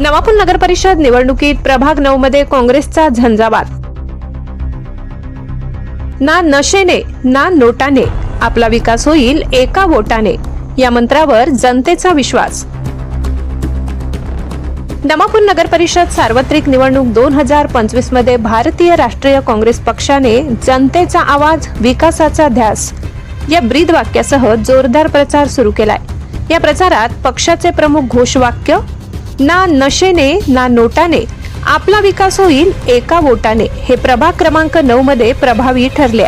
नवापूर नगर परिषद निवडणुकीत प्रभाग नऊ मध्ये काँग्रेसचा झंझावात. ना नशेने ना नोटाने आपला विकास होईल एका वोटाने या मंत्रावर जनतेचा विश्वास. नवापूर नगर परिषद सार्वत्रिक निवडणूक दोन हजार पंचवीसमध्ये भारतीय राष्ट्रीय काँग्रेस पक्षाने जनतेचा आवाज विकासाचा ध्यास या ब्रीद वाक्यासह जोरदार प्रचार सुरू केलाय. या प्रचारात पक्षाचे प्रमुख घोषवाक्य ना नशेने ना नोटाने. आपला विकास होईल एका वोटाने. हे प्रभाग क्रमांक नऊ मध्ये प्रभावी ठरले.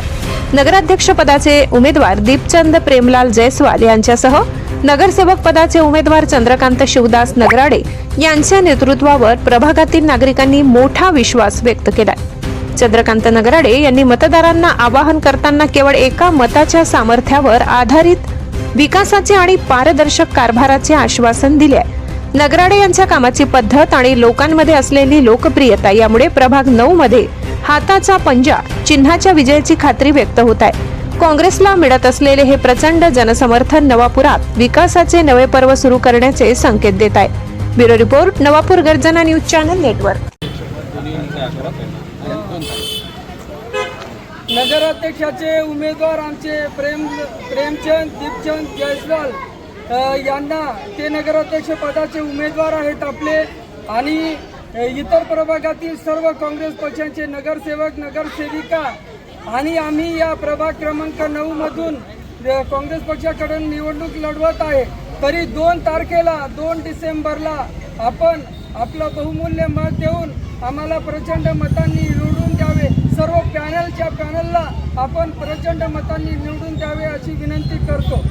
नगराध्यक्ष पदाचे उमेदवार दीपचंद प्रेमलाल जयस्वाल यांच्यासह नगरसेवक पदाचे उमेदवार चंद्रकांत शिवदास नगराडे यांच्या नेतृत्वावर प्रभागातील नागरिकांनी मोठा विश्वास व्यक्त केला चंद्रकांत नगराडे यांनी मतदारांना आवाहन करताना केवळ एका मताच्या सामर्थ्यावर आधारित विकासाचे आणि पारदर्शक कारभाराचे आश्वासन दिले आहे. नगराडे यांच्या कामाची पद्धत आणि लोकांमध्ये असलेली लोकप्रियता यामुळे प्रभाग नऊ मध्ये हाताचा पंजा चिन्हाच्या विजयाची खात्री व्यक्त होत आहे. काँग्रेसला मिळत असलेले हे प्रचंड जनसमर्थन नवापुरात विकासाचे नवे पर्व सुरू करण्याचे संकेत देत आहे. ब्युरो रिपोर्ट नवापूर गर्जना न्यूज चॅनल नेटवर्क. नगराध्यक्षाचे उमेदवार आमचे प्रेम प्रेमचंद दीपचंद जयस्वाल यांना ते नगराध्यक्ष पदाचे उमेदवार आहेत आपले आणि इतर प्रभागातील सर्व काँग्रेस पक्षांचे नगरसेवक नगरसेविका आणि आम्ही या प्रभाग क्रमांक नऊ मधून काँग्रेस पक्षाकडून निवडणूक लढवत आहे. तरी दोन तारखेला दोन डिसेंबरला आपण आपलं बहुमूल्य मत देऊन आम्हाला प्रचंड मतांनी निवडून द्यावे. सर्व पॅनलच्या पॅनलला आपण प्रचंड मतांनी निवडून द्यावे अशी विनंती करतो.